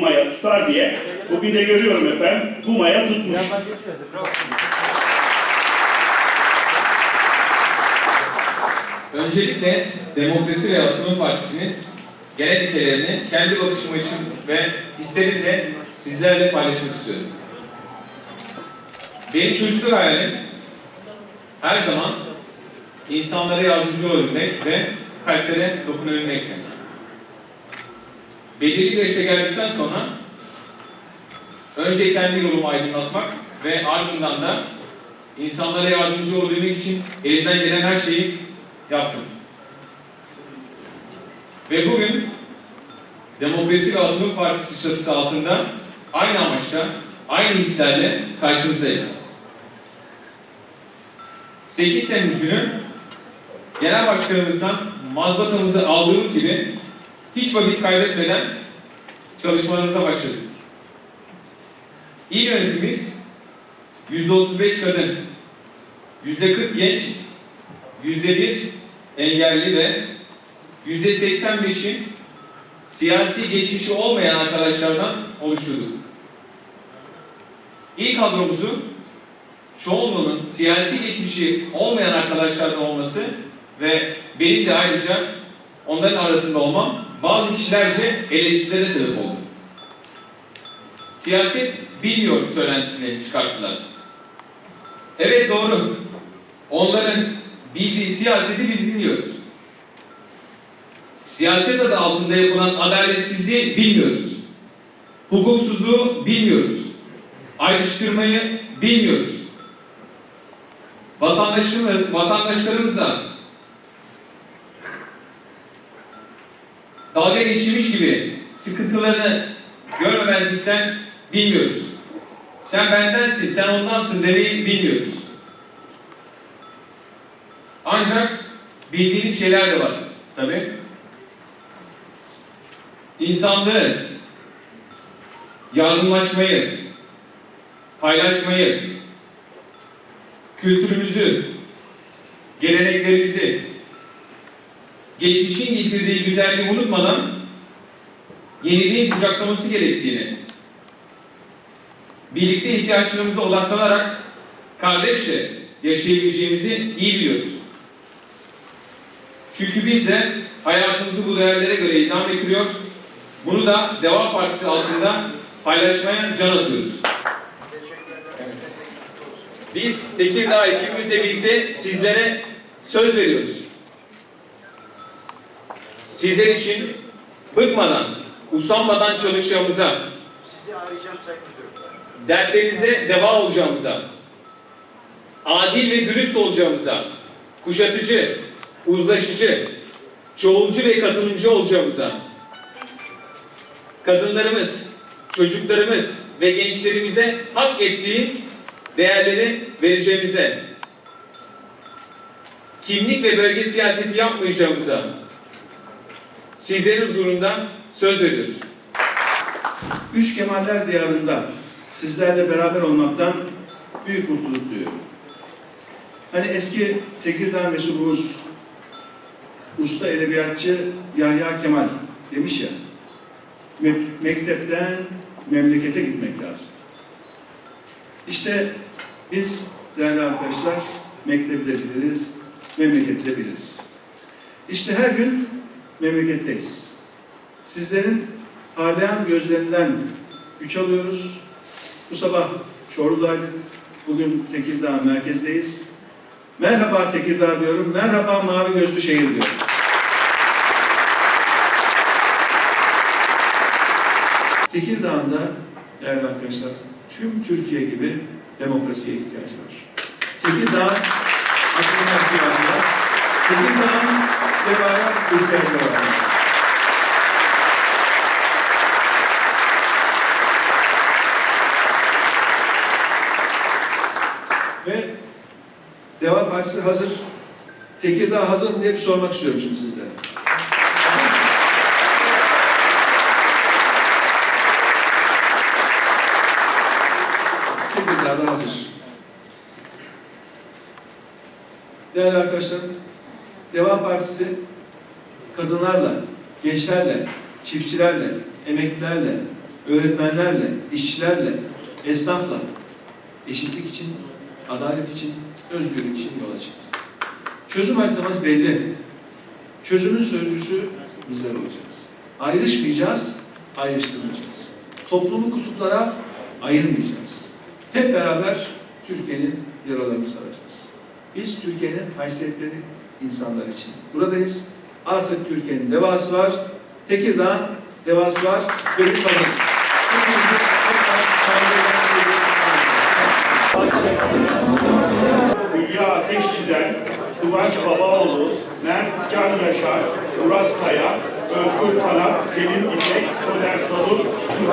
bu maya tutar diye bugün de görüyorum efendim bu maya tutmuş. Öncelikle Demokrasi ve Atılım Partisi'nin genel ilkelerini kendi bakışım için ve hislerimle sizlerle paylaşmak istiyorum. Benim çocukluk hayalim her zaman insanlara yardımcı olabilmek ve kalplere dokunabilmekti. Belirli bir yaşa geldikten sonra önce kendi yolumu aydınlatmak ve ardından da insanlara yardımcı olabilmek için elimden gelen her şeyi yaptım. Ve bugün Demokrasi ve Atılım Partisi çatısı altında aynı amaçla, aynı hislerle karşınızdayım. 8 Temmuz günü Genel Başkanımızdan mazbatamızı aldığımız gibi hiç vakit kaybetmeden çalışmalarımıza başladık. İl yönetimimiz %35 kadın, %40 genç, %1 engelli ve %85'in siyasi geçmişi olmayan arkadaşlardan oluşturdu. İlk kadromuzu çoğunluğunun siyasi geçmişi olmayan arkadaşlardan olması ve benim de ayrıca onların arasında olmam bazı kişilerce eleştirilere sebep oldu. Siyaset bilmiyor söylentisini çıkarttılar. Evet doğru. Onların bildiği siyaseti biz bilmiyoruz. Siyaset adı altında yapılan adaletsizliği bilmiyoruz. Hukuksuzluğu bilmiyoruz. Ayrıştırmayı bilmiyoruz. Vatandaşlarımız, vatandaşlarımızla dalga geçmiş gibi sıkıntılarını görmemezlikten bilmiyoruz. Sen bendensin, sen ondansın demeyi bilmiyoruz. Ancak bildiğiniz şeyler de var tabi. İnsanlığı, yardımlaşmayı, paylaşmayı, kültürümüzü, geleneklerimizi, geçmişin getirdiği güzelliği unutmadan yeniliğin kucaklaması gerektiğini, birlikte ihtiyaçlarımıza odaklanarak kardeşçe yaşayabileceğimizi iyi biliyoruz. Çünkü biz de hayatımızı bu değerlere göre idam ettiriyor, bunu da Deva Partisi altında paylaşmaya can atıyoruz. Biz Tekirdağ ekibimizle birlikte sizlere söz veriyoruz. Sizler için bıkmadan, usanmadan çalışacağımıza, dertlerinize deva olacağımıza, adil ve dürüst olacağımıza, kuşatıcı, uzlaşıcı, çoğulcu ve katılımcı olacağımıza, kadınlarımız, çocuklarımız ve gençlerimize hak ettiği değerleri vereceğimize, kimlik ve bölge siyaseti yapmayacağımıza sizlerin huzurunda söz veriyoruz. Üç Kemaller Diyarı'nda sizlerle beraber olmaktan büyük mutluluk duyuyorum. Hani eski Tekirdağ mensubumuz usta edebiyatçı Yahya Kemal demiş ya, "Me- mektepten memlekete gitmek lazım. İşte biz değerli arkadaşlar mektebi de biliriz, memleketi biliriz. İşte her gün memleketteyiz. Sizlerin parlayan gözlerinden güç alıyoruz. Bu sabah Çorlu'daydık. Bugün Tekirdağ merkezdeyiz. Merhaba Tekirdağ diyorum. Merhaba mavi gözlü şehir diyorum. Tekirdağ'ın da değerli arkadaşlar tüm Türkiye gibi demokrasiye ihtiyacı var. Tekirdağ aklına ihtiyacı var. Tekirdağ'ın devaya ihtiyacı. Ve Deva Partisi hazır. Tekirdağ hazır mı diye bir sormak istiyorum şimdi sizlere. Tekirdağ'da hazır. Değerli arkadaşlarım, Deva Partisi kadınlarla, gençlerle, çiftçilerle, emeklilerle, öğretmenlerle, işçilerle, esnafla eşitlik için, adalet için, özgürlük için yola çıktı. Çözüm haritamız belli. Çözümün sözcüsü bizler olacağız. Ayrışmayacağız, ayrıştırmayacağız. Toplumu kutuplara ayırmayacağız. Hep beraber Türkiye'nin yaralarını saracağız. Biz Türkiye'nin haysiyetleri insanlar için buradayız. Artık Türkiye'nin devası var. Tekirdağ'ın devası var ve biz hazırız. Hülya Ateş Çizen, Kıvanç Babaoğlu, Mert Can Yaşar, Murat Kaya, Özgür Kanat, Selim İpek, Soner Sadur,